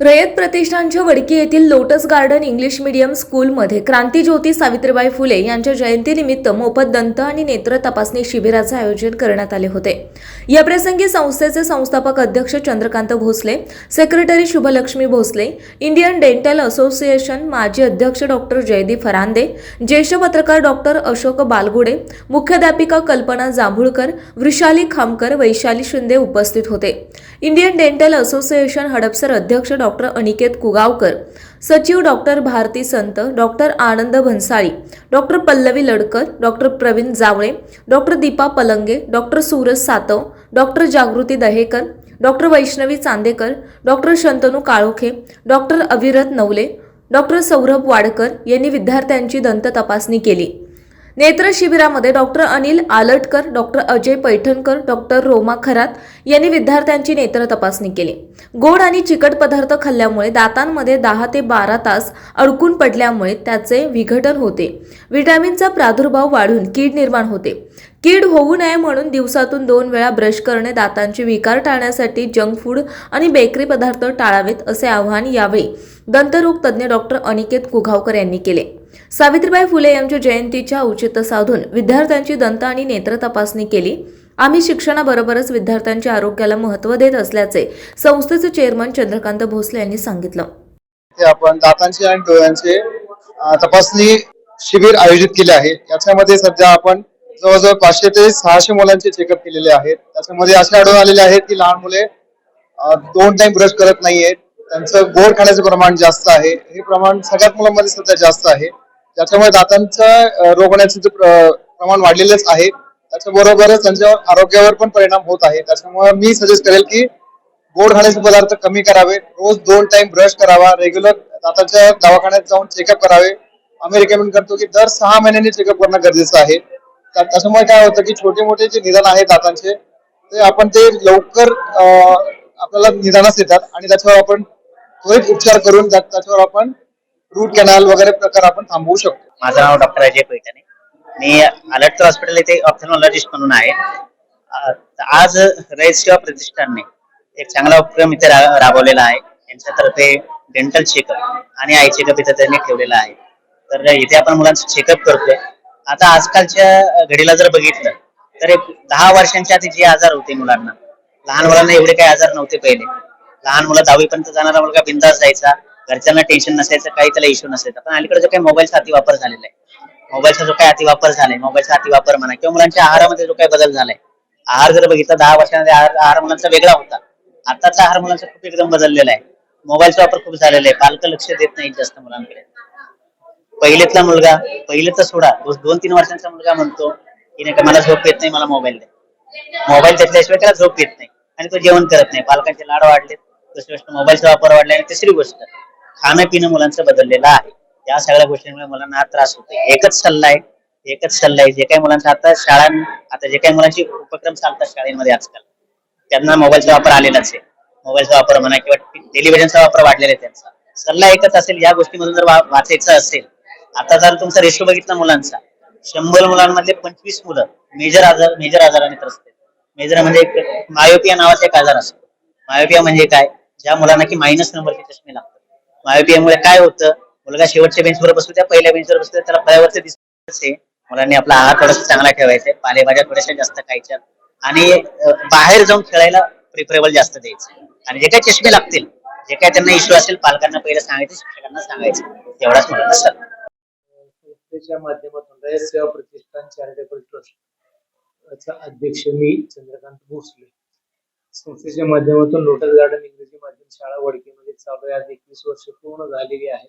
रयत प्रतिष्ठानच्या वडकी येथील lotus garden English medium स्कूलमध्ये क्रांतीज्योती सावित्रीबाई फुले यांच्या जयंतीनिमित्त मोफत दंत आणि नेत्र तपासणी शिबिराचे आयोजन करण्यात आले होते. याप्रसंगी संस्थेचे संस्थापक अध्यक्ष Chandrakant Bhosale secretary Shubhalakshmi Bhosale Indian dental association माजी अध्यक्ष डॉक्टर जयदीप फरांदे ज्येष्ठ पत्रकार डॉक्टर अशोक बालगुडे मुख्याध्यापिका कल्पना जांभुळकर वृषाली खामकर वैशाली शिंदे उपस्थित होते. इंडियन डेंटल असोसिएशन हडपसर अध्यक्ष डॉक्टर अनिकेत कुगावकर सचिव doctor Bharati Sant doctor Anand Bhansali doctor Pallavi Ladkar doctor Praveen Jawale doctor Deepa Palange doctor Suraj Satav doctor Jagruti Dahekar doctor Vaishnavi Chandekar doctor Shantanu Kalokhe doctor Avirat Navale doctor Saurabh Wadkar यांनी विद्यार्थ्यांची दंत तपासणी केली. नेत्र शिबिरामध्ये doctor Anil Alatkar doctor Ajay Paithankar doctor Roma Kharat यांनी विद्यार्थ्यांची नेत्र तपासणी केली. गोड आणि चिकट पदार्थ खाल्ल्यामुळे दातांमध्ये दहा ते बारा तास अडकून पडल्यामुळे त्याचे विघटन होते. विटॅमिनचा प्रादुर्भाव वाढून कीड निर्माण होते. कीड होऊ नये म्हणून दिवसातून दोन वेळा ब्रश करणे दातांचे विकार टाळण्यासाठी जंक फूड आणि बेकरी पदार्थ टाळावेत असे आवाहन यावेळी दंतरोग तज्ज्ञ डॉक्टर अनिकेत कुघावकर यांनी केले. सावित्रीबाई फुले यांच्या जयंतीच्या औचित्य साधून विद्यार्थ्यांची दंत आणि नेत्र तपासणी केली. आम्ही शिक्षणाबरोबरच विद्यार्थ्यांच्या आरोग्याला महत्त्व देत असल्याचे संस्थेचे चेअरमन चंद्रकांत भोसले यांनी सांगितलं. आपण दातांची आणि डोळ्यांचे तपासणी शिबिर आयोजित केले आहे. याच्यामध्ये सध्या आपण जवळजवळ पाचशे ते सहाशे मुलांचे चेकअप केलेले आहेत. त्याच्यामध्ये असे आढळून आलेले आहेत की लहान मुले दोन टाइम ब्रश करत नाहीयेत. त्यांचं गोड खाण्याचं प्रमाण जास्त आहे. हे प्रमाण सगळ्यात मुलांमध्ये सध्या जास्त आहे. त्याच्यामुळे दातांचं अ, रोग होण्याचं जे प्र- प्रमाण वाढलेलंच आहे. त्याच्याबरोबरच त्यांच्या आरोग्यावर पण परिणाम होत आहे. त्याच्यामुळे मी सजेस्ट करेल की गोड खाण्याचे पदार्थ कमी करावे. रोज दोन टाइम ब्रश करावा. रेग्युलर दातांच्या दवाखान्यात जाऊन चेकअप करावे. आम्ही रिकमेंड करतो की दर सहा महिन्यांनी चेकअप करणं गरजेचं आहे. त्या- त्याच्यामुळे काय होतं की छोटे मोठे जे निदान आहे दातांचे ते आपण ते लवकर आपल्याला निदानच येतात. आणि त्याच्यावर आपण त्वरित उपचार करून त्याच्यावर आपण रूट कॅनल वगैरे प्रकार आपण थांबवू शकतो. माझं नाव डॉक्टर अजय पैठणे. मी अलर्ट हॉस्पिटल येथे ऑप्थेनॉलॉजिस्ट म्हणून आहे. आज रयत सेवा प्रतिष्ठानने एक चांगला उपक्रम इथे रा- राबवलेला आहे. यांच्यातर्फे डेंटल चेकअप आणि आय चेकअप इथे त्यांनी ठेवलेला आहे. तर इथे आपण मुलांचं चेकअप करतोय. आता आजकालच्या घडीला जर बघितलं तर एक दहा वर्षांच्या आधी जे आजार होते मुलांना लहान मुलांना एवढे काही आजार नव्हते पहिले. लहान मुलं दहावीपर्यंत जाणारा मुलगा बिंदास जायचा. घरच्यांना टेन्शन नसायचं काही त्याला इश्यू नसायचा. पण अलीकडे जो काही मोबाईलचा अतिवापर झालेला आहे मोबाईलचा जो काही अतिवापर झालाय मोबाईलचा अतिवापर म्हणा किंवा मुलांच्या आहारामध्ये जो काही बदल झालाय. आहार जर बघितला दहा वर्षांमध्ये आहार आहार मुलांचा वेगळा होता. आताचा आहार मुलांचा खूप एकदम बदललेला आहे. मोबाईलचा वापर खूप झालेला आहे. पालक लक्ष देत नाहीत जास्त मुलांकडे. पहिलेतला मुलगा पहिलेचा सोडा दोन तीन वर्षांचा मुलगा म्हणतो की नाही का मला झोप येत नाही मला मोबाईल दे. मोबाईल घेतल्याशिवाय त्याला झोप येत नाही आणि तो जेवण करत नाही. पालकांचे लाड वाढले दुसरी गोष्ट मोबाईलचा वापर वाढला आणि तिसरी गोष्ट खाणं पिणं मुलांचं बदललेलं आहे. या सगळ्या गोष्टींमुळे मुलांना हा त्रास होतो एकच सल्ला आहे एकच सल्ला आहे जे काही मुलांचा आता शाळां आता जे काही मुलांची उपक्रम चालतात शाळेमध्ये आजकाल त्यांना मोबाईलचा वापर आलेलाच आहे. मोबाईलचा वापर म्हणा किंवा टेलिव्हिजनचा वापर वाढलेला आहे त्यांचा. सल्ला एकच असेल या गोष्टीमधून जर वाचायचं असेल आता जर तुमचा रेशो बघितला मुलांचा शंभर मुलांमधले पंचवीस मुलं मेजर आजार मेजर आजाराने त्रस्त मेजर म्हणजे मायोपिया नावाचा एक आजार असतो. मायोपिया म्हणजे काय? ज्या मुलांना की मायनस नंबरचे चष्मे लागतात. मायोपियामुळे काय होतं? मुलगा शेवटच्या बेंचवर बसू त्या पहिल्या बेंचवर बसू द्या, त्याला फळ्यावरचं दिसत आहे मुलांनी आपला आहार थोडासा चांगला ठेवायचा पालेभाज्या थोड्याशा जास्त खायच्या. आणि बाहेर जाऊन खेळायला प्रिफरेबल जास्त द्यायचं. आणि जे काही चष्मे लागतील जे काय त्यांना इश्यू असेल पालकांना पहिले सांगायचं शिक्षकांना सांगायचं. तेवढाच मुलांना सल्ला संस्थेच्या माध्यमातून रयत सेवा प्रतिष्ठान चॅरिटेबल ट्रस्ट चा अध्यक्ष मी चंद्रकांत भोसले. संस्थेच्या माध्यमातून लोटस गार्डन इंग्रजी माध्यम शाळा वडकीमध्ये चालू आहे. आज एकवीस वर्ष पूर्ण झालेली आहेत.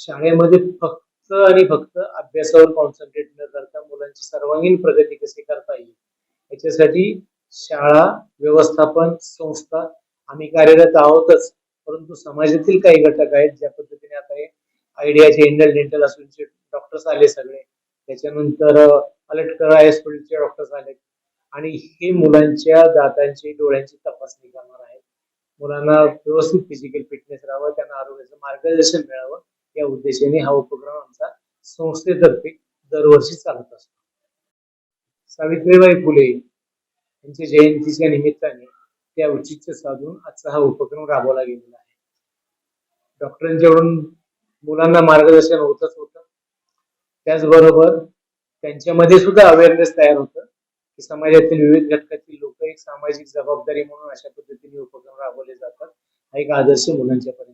शाळेमध्ये फक्त आणि फक्त अभ्यासावर कॉन्सन्ट्रेट न करता मुलांची सर्वांगीण प्रगती कशी करता येईल? याच्यासाठी शाळा व्यवस्थापन संस्था आम्ही कार्यरत आहोतच. परंतु समाजातील काही घटक आहेत ज्या पद्धतीने आता हे आयडियाचे इंडल डेंटल असूनचे डॉक्टर्स आले सगळे. त्याच्यानंतर अलटकर आय हॉस्पिटलचे डॉक्टर्स आले आणि हे मुलांच्या दातांची डोळ्यांची तपासणी करणार आहे. मुलांना व्यवस्थित फिजिकल फिटनेस राहावं त्यांना आरोग्याचं मार्गदर्शन मिळावं या उद्देशाने हा उपक्रम आमचा संस्थेतर्फे दरवर्षी चालत असतो. सावित्रीबाई फुले यांच्या जयंतीच्या निमित्ताने त्या औचित्य साधून आजचा हा उपक्रम राबवला गेलेला आहे. डॉक्टरांच्याकडून मुलांना मार्गदर्शन होतच होतं. त्याचबरोबर त्यांच्यामध्ये सुद्धा अवेअरनेस तयार होतं. की समाजातील विविध घटकातील लोक एक सामाजिक जबाबदारी म्हणून अशा पद्धतीने उपक्रम राबवले जातात. हा एक आदर्श मुलांच्या पर्यंत